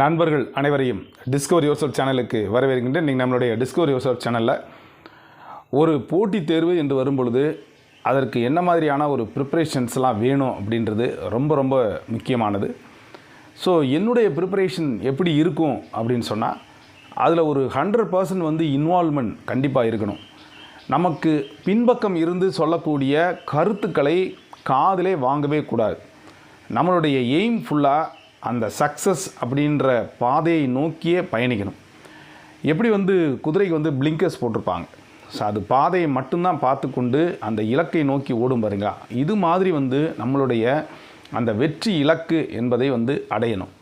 நண்பர்கள் அனைவரையும் டிஸ்கவர் யோசப் சேனலுக்கு வரவேற்கின்றேன். நீங்கள் நம்மளுடைய டிஸ்கவர் யோசப் சேனலில் ஒரு போட்டித் தேர்வு என்று வரும்பொழுது அதற்கு என்ன மாதிரியான ஒரு ப்ரிப்பரேஷன்ஸ்லாம் வேணும் அப்படின்றது ரொம்ப ரொம்ப முக்கியமானது. ஸோ என்னுடைய ப்ரிப்பரேஷன் எப்படி இருக்கும் அப்படின்னு சொன்னால் அதில் ஒரு ஹண்ட்ரட் பர்சன்ட் வந்து இன்வால்மெண்ட் கண்டிப்பாக இருக்கணும். நமக்கு பின்பக்கம் இருந்து சொல்லக்கூடிய கருத்துக்களை காதலே வாங்கவே கூடாது. நம்மளுடைய எய்ம் ஃபுல்லாக அந்த சக்ஸஸ் அப்படின்ற பாதையை நோக்கியே பயணிக்கணும். எப்படி வந்து குதிரைக்கு வந்து பிளிங்கர்ஸ் போட்டிருப்பாங்க? ஸோ அது பாதையை மட்டும்தான் பார்த்து கொண்டு அந்த இலக்கை நோக்கி ஓடும் பாருங்க. இது மாதிரி வந்து நம்மளுடைய அந்த வெற்றி இலக்கு என்பதை வந்து அடையணும்.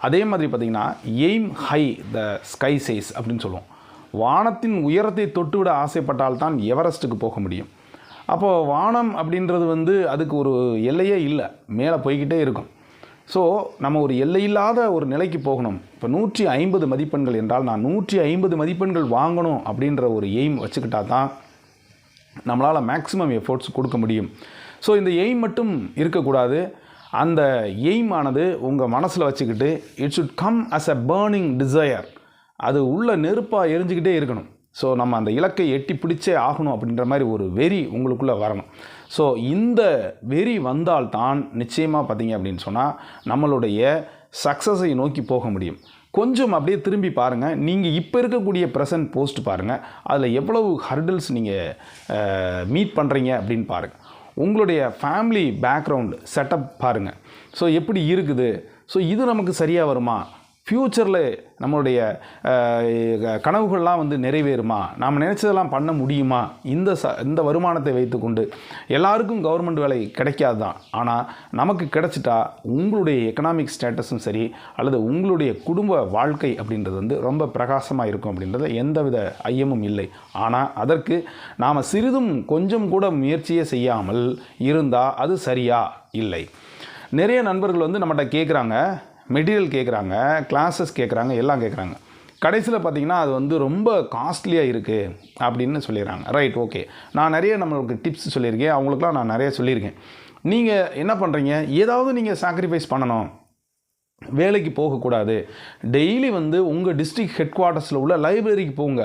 அதே மாதிரி பார்த்திங்கன்னா aim high the sky size அப்படின்னு சொல்லுவோம். வானத்தின் உயரத்தை தொட்டுவிட ஆசைப்பட்டால்தான் எவரெஸ்ட்டுக்கு போக முடியும். அப்போது வானம் அப்படின்றது வந்து அதுக்கு ஒரு எல்லையே இல்லை. மேலே போய்கிட்டே இருக்கும். ஸோ நம்ம ஒரு எல்லையில்லாத ஒரு நிலைக்கு போகணும். இப்போ நூற்றி ஐம்பது மதிப்பெண்கள் என்றால் நான் நூற்றி ஐம்பது மதிப்பெண்கள் வாங்கணும் அப்படின்ற ஒரு எய்ம் வச்சுக்கிட்டா தான் நம்மளால் மேக்ஸிமம் எஃபோர்ட்ஸ் கொடுக்க முடியும். ஸோ இந்த எய்ம் மட்டும் இருக்கக்கூடாது. அந்த எய்மானது உங்கள் மனசில் வச்சுக்கிட்டு it should come as a burning desire அது உள்ள நெருப்பாக எரிஞ்சுக்கிட்டே இருக்கணும். ஸோ நம்ம அந்த இலக்கை எட்டி பிடிச்சே ஆகணும் அப்படின்ற மாதிரி ஒரு வெறி உங்களுக்குள்ளே வரணும். ஸோ இந்த வெறி வந்தால்தான் நிச்சயமாக பார்த்தீங்க அப்படின்னு சொன்னால் நம்மளுடைய சக்ஸஸை நோக்கி போக முடியும். கொஞ்சம் அப்படியே திரும்பி பாருங்கள் நீங்கள் இப்போ இருக்கக்கூடிய ப்ரெசன்ட் போஸ்ட் பாருங்கள் அதில் எவ்வளவு ஹர்டில்ஸ் நீங்கள் மீட் பண்ணுறீங்க அப்படின்னு பாருங்கள் உங்களுடைய ஃபேமிலி பேக்ரவுண்ட் செட்டப் பாருங்கள் ஸோ எப்படி இருக்குது? ஸோ இது நமக்கு சரியாக வருமா? ஃப்யூச்சரில் நம்மளுடைய கனவுகள்லாம் வந்து நிறைவேறுமா? நாம் நினச்சதெல்லாம் பண்ண முடியுமா? இந்த ச இந்த வருமானத்தை வைத்துக்கொண்டு எல்லாருக்கும் கவர்மெண்ட் வேலை கிடைக்காது தான் ஆனால் நமக்கு கிடைச்சிட்டா உங்களுடைய எக்கனாமிக் ஸ்டேட்டஸும் சரி அல்லது உங்களுடைய குடும்ப வாழ்க்கை அப்படின்றது வந்து ரொம்ப பிரகாசமாக இருக்கும் அப்படின்றது எந்தவித ஐயமும் இல்லை. ஆனால் அதற்கு நாம் சிறிதும் கொஞ்சம் கூட முயற்சியே செய்யாமல் இருந்தால் அது சரியா? இல்லை. நிறைய நண்பர்கள் வந்து நம்மகிட்ட கேட்குறாங்க மெட்டீரியல் கேட்குறாங்க கிளாஸஸ் கேட்குறாங்க எல்லாம் கேட்குறாங்க கடைசியில் பார்த்தீங்கன்னா அது வந்து ரொம்ப காஸ்ட்லியாக இருக்குது அப்படின்னு சொல்லிடுறாங்க. ரைட் ஓகே நான் நிறைய நம்மளுக்கு டிப்ஸ் சொல்லியிருக்கேன். அவங்களுக்குலாம் நான் நிறைய சொல்லியிருக்கேன். நீங்கள் என்ன பண்ணுறீங்க ஏதாவது நீங்கள் சாக்ரிஃபைஸ் பண்ணணும். வேலைக்கு போகக்கூடாது. டெய்லி வந்து உங்கள் டிஸ்ட்ரிக்ட் ஹெட் குவார்ட்டர்ஸில் உள்ள லைப்ரரிக்கு போங்க.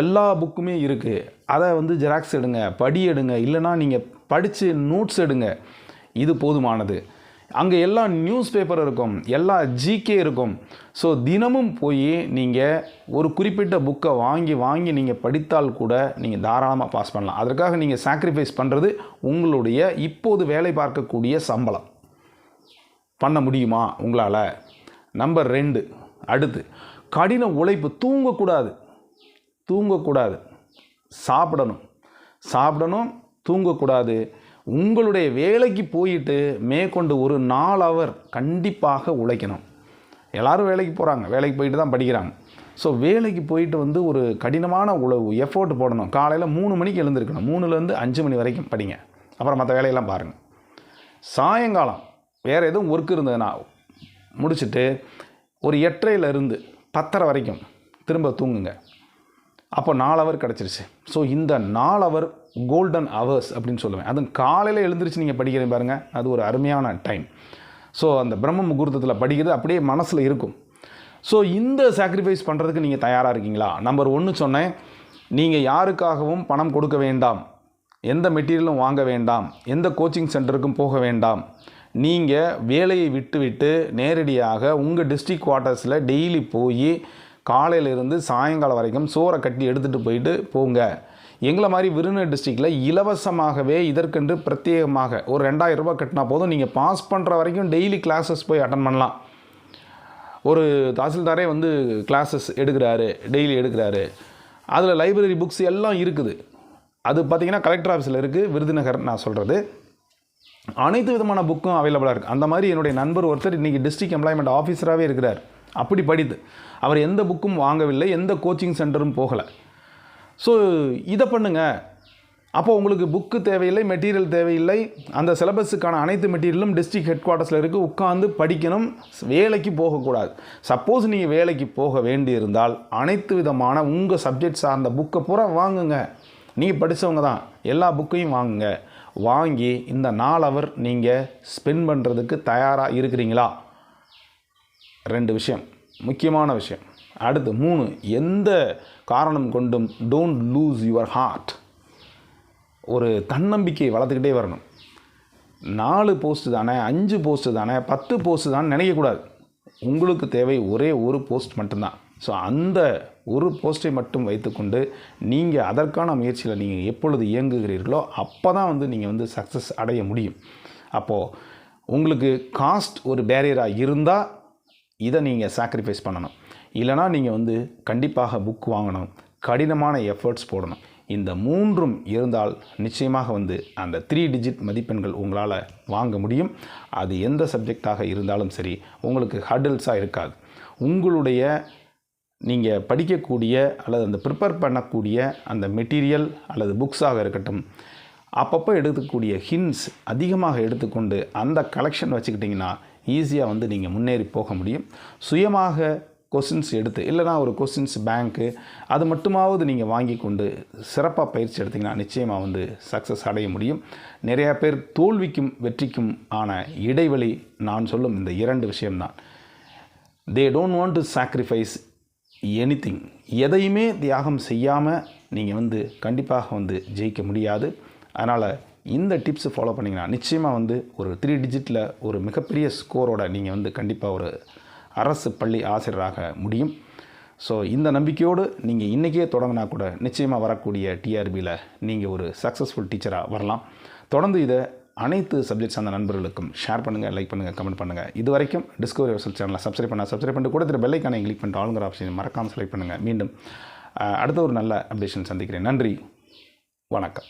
எல்லா புக்குமே இருக்குது அதை வந்து ஜெராக்ஸ் எடுங்க படி எடுங்க. இல்லைனா நீங்கள் படித்து நோட்ஸ் எடுங்க. இது போதுமானது. அங்கே எல்லா நியூஸ் பேப்பர் இருக்கும் எல்லா ஜிகே இருக்கும். ஸோ தினமும் போய் நீங்கள் ஒரு குறிப்பிட்ட புக்கை வாங்கி வாங்கி நீங்கள் படித்தால் கூட நீங்கள் தாராளமாக பாஸ் பண்ணலாம். அதற்காக நீங்கள் சாக்ரிஃபைஸ் பண்ணுறது உங்களுடைய இப்போது வேலை பார்க்கக்கூடிய சம்பளம். பண்ண முடியுமா? உங்களால். நம்பர் ரெண்டு. அடுத்து கடின உழைப்பு. தூங்கக்கூடாது. தூங்கக்கூடாது. சாப்பிடணும். சாப்பிடணும் தூங்கக்கூடாது. உங்களுடைய வேலைக்கு போயிட்டு மேற்கொண்டு ஒரு நாலு அவர் கண்டிப்பாக உழைக்கணும். எல்லோரும் வேலைக்கு போகிறாங்க வேலைக்கு போயிட்டு தான் படிக்கிறாங்க. ஸோ வேலைக்கு போயிட்டு வந்து ஒரு கடினமான உழவு எஃபோர்ட் போடணும். காலையில் மூணு மணிக்கு எழுந்திருக்கணும். மூணுலேருந்து அஞ்சு மணி வரைக்கும் படிங்க. அப்புறம் மற்ற வேலையெல்லாம் பாருங்கள் சாயங்காலம் வேறு எதுவும் ஒர்க் இருந்ததுன்னா முடிச்சுட்டு ஒரு எட்டரையில இருந்து பத்தரை வரைக்கும் திரும்ப தூங்குங்க. அப்போ நாலு அவர் கிடச்சிருச்சு. ஸோ இந்த நாலு அவர் கோல்டன் ஹவர்ஸ் அப்படின்னு சொல்லுவேன். அதுவும் காலையில் எழுந்திரிச்சு நீங்கள் படிக்கிறீங்க பாருங்கள் அது ஒரு அருமையான டைம் ஸோ அந்த பிரம்ம முகூர்த்தத்தில் படிக்கிறது அப்படியே மனசில் இருக்கும். ஸோ இந்த சாக்ரிஃபைஸ் பண்ணுறதுக்கு நீங்கள் தயாராக இருக்கீங்களா? நம்பர் ஒன்று சொன்னேன் நீங்கள் யாருக்காகவும் பணம் கொடுக்க வேண்டாம். எந்த மெட்டீரியலும் வாங்க வேண்டாம். எந்த கோச்சிங் சென்டருக்கும் போக வேண்டாம். நீங்கள் வேலையை விட்டுவிட்டு நேரடியாக உங்கள் டிஸ்ட்ரிக்ட் குவார்ட்டர்ஸில் டெய்லி போய் காலையிலிருந்து சாயங்காலம் வரைக்கும் சோறை கட்டி எடுத்துகிட்டு போயிட்டு போங்க. எங்களை மாதிரி விருதுநகர் டிஸ்ட்ரிக்டில் இலவசமாகவே இதற்கென்று பிரத்யேகமாக ஒரு ரெண்டாயிரம் ரூபாய் கட்டினா போதும். நீங்கள் பாஸ் பண்ணுற வரைக்கும் டெய்லி கிளாஸஸ் போய் அட்டன் பண்ணலாம். ஒரு தாசில்தாரே வந்து கிளாஸஸ் எடுக்கிறாரு டெய்லி எடுக்கிறாரு. அதில் லைப்ரரி புக்ஸ் எல்லாம் இருக்குது. அது பார்த்தீங்கன்னா கலெக்டர் ஆஃபீஸில் இருக்குது விருதுநகர் நான் சொல்கிறது அனைத்து விதமான புக்கும் அவைலபிளாக இருக்குது அந்த மாதிரி என்னுடைய நண்பர் ஒருத்தர் இன்றைக்கி டிஸ்ட்ரிக்ட் எம்ப்ளாய்மெண்ட் ஆஃபீஸராகவே இருக்கிறார். அப்படி படித்து அவர் எந்த புக்கும் வாங்கவில்லை எந்த கோச்சிங் சென்டரும் போகலை. ஸோ இதை பண்ணுங்கள் அப்போ உங்களுக்கு புக்கு தேவையில்லை மெட்டீரியல் தேவையில்லை. அந்த சிலபஸுக்கான அனைத்து மெட்டீரியலும் டிஸ்ட்ரிக்ட் ஹெட் குவார்ட்டர்ஸில் இருக்குது உட்காந்து படிக்கணும். வேலைக்கு போகக்கூடாது. சப்போஸ் நீங்கள் வேலைக்கு போக வேண்டியிருந்தால் அனைத்து விதமான உங்கள் சப்ஜெக்ட் சார்ந்த புக்கை பூரா வாங்குங்க. நீங்கள் படித்தவங்க தான். எல்லா புக்கையும் வாங்குங்க. வாங்கி இந்த நாலு அவர் நீங்கள் ஸ்பெண்ட் பண்ணுறதுக்கு தயாராக இருக்கிறீங்களா? ரெண்டு விஷயம் முக்கியமான விஷயம். அடுத்து மூணு எந்த காரணம் கொண்டும் டோன்ட் லூஸ் யுவர் ஹார்ட் ஒரு தன்னம்பிக்கையை வளர்த்துக்கிட்டே வரணும். நாலு போஸ்ட்டு தானே அஞ்சு போஸ்ட்டு தானே பத்து போஸ்ட்டு தானே நினைக்கக்கூடாது. உங்களுக்கு தேவை ஒரே ஒரு போஸ்ட் மட்டும்தான். ஸோ அந்த ஒரு போஸ்ட்டை மட்டும் வைத்துக்கொண்டு நீங்கள் அதற்கான முயற்சியில் நீங்கள் எப்பொழுது இயங்குகிறீர்களோ அப்போ தான் வந்து நீங்கள் வந்து சக்ஸஸ் அடைய முடியும். அப்போது உங்களுக்கு காஸ்ட் ஒரு பேரியராக இருந்தால் இதை நீங்கள் சாக்ரிஃபைஸ் பண்ணணும். இல்லைனா நீங்கள் வந்து கண்டிப்பாக புக் வாங்கணும். கடினமான எஃபர்ட்ஸ் போடணும். இந்த மூன்றும் இருந்தால் நிச்சயமாக வந்து அந்த த்ரீ டிஜிட் மதிப்பெண்கள் உங்களால் வாங்க முடியும். அது எந்த சப்ஜெக்டாக இருந்தாலும் சரி உங்களுக்கு ஹர்டில்ஸாக இருக்காது. உங்களுடைய நீங்கள் படிக்கக்கூடிய அல்லது அந்த ப்ரிப்பேர் பண்ணக்கூடிய அந்த மெட்டீரியல் அல்லது புக்ஸாக இருக்கட்டும் அப்பப்போ எடுக்கக்கூடிய ஹின்ஸ் அதிகமாக எடுத்துக்கொண்டு அந்த கலெக்ஷன் வச்சுக்கிட்டிங்கன்னா ஈஸியாக வந்து நீங்கள் முன்னேறி போக முடியும். சுயமாக கொஸ்டின்ஸ் எடுத்து இல்லைனா ஒரு கொஸ்டின்ஸ் பேங்க்கு அது மட்டுமாவது நீங்கள் வாங்கி கொண்டு சிறப்பாக பயிற்சி எடுத்திங்கன்னா நிச்சயமாக வந்து சக்ஸஸ் அடைய முடியும். நிறையா பேர் தோல்விக்கும் வெற்றிக்கும் ஆன இடைவெளி நான் சொல்லும் இந்த இரண்டு விஷயம்தான். They don't want to sacrifice anything எதையுமே தியாகம் செய்யாமல் நீங்கள் வந்து கண்டிப்பாக வந்து ஜெயிக்க முடியாது. அதனால் இந்த டிப்ஸ் ஃபாலோ பண்ணிங்கன்னா நிச்சயமாக வந்து ஒரு த்ரீ டிஜிட்டில் ஒரு மிகப்பெரிய ஸ்கோரோட நீங்கள் வந்து கண்டிப்பாக ஒரு அரசு பள்ளி ஆசிரியராக முடியும். ஸோ இந்த நம்பிக்கையோடு நீங்கள் இன்றைக்கே தொடங்கினா கூட நிச்சயமாக வரக்கூடிய டிஆர்பியில் நீங்கள் ஒரு சக்ஸஸ்ஃபுல் டீச்சராக வரலாம். தொடர்ந்து இதை அனைத்து சப்ஜெக்ட்ஸ் அந்த நண்பர்களுக்கும் ஷேர் பண்ணுங்கள் லைக் பண்ணுங்கள் கமெண்ட் பண்ணுங்கள் இது வரைக்கும் டிஸ்கவரி யோசல் சேனலை சப்ஸ்கிரைப் பண்ண சப்ஸ்கிரைப் பண்ணிட்டு கூட திரு பெல்லைக்கான கிளிக் பண்ணிட்டு ஆளுங்கிற ஆப்ஷன் மறக்காமல் செலக்ட் பண்ணுங்கள் மீண்டும் அடுத்த ஒரு நல்ல அப்டேஷன் சந்திக்கிறேன். நன்றி வணக்கம்.